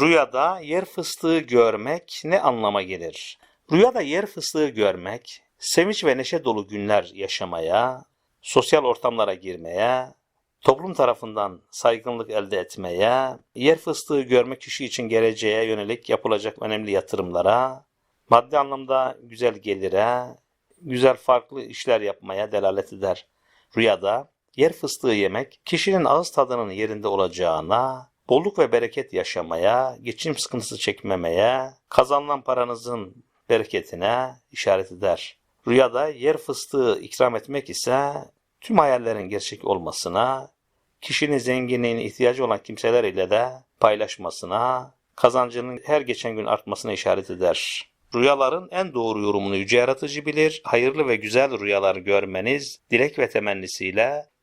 Rüyada yer fıstığı görmek ne anlama gelir? Rüyada yer fıstığı görmek, sevinç ve neşe dolu günler yaşamaya, sosyal ortamlara girmeye, toplum tarafından saygınlık elde etmeye, yer fıstığı görmek kişi için geleceğe yönelik yapılacak önemli yatırımlara, maddi anlamda güzel gelire, güzel farklı işler yapmaya delalet eder. Rüyada yer fıstığı yemek kişinin ağız tadının yerinde olacağına, bolluk ve bereket yaşamaya, geçim sıkıntısı çekmemeye, kazanılan paranızın bereketine işaret eder. Rüyada yer fıstığı ikram etmek ise tüm hayallerin gerçek olmasına, kişinin zenginliğine ihtiyacı olan kimseler ile de paylaşmasına, kazancının her geçen gün artmasına işaret eder. Rüyaların en doğru yorumunu yüce yaratıcı bilir. Hayırlı ve güzel rüyalar görmeniz dilek ve temennisiyle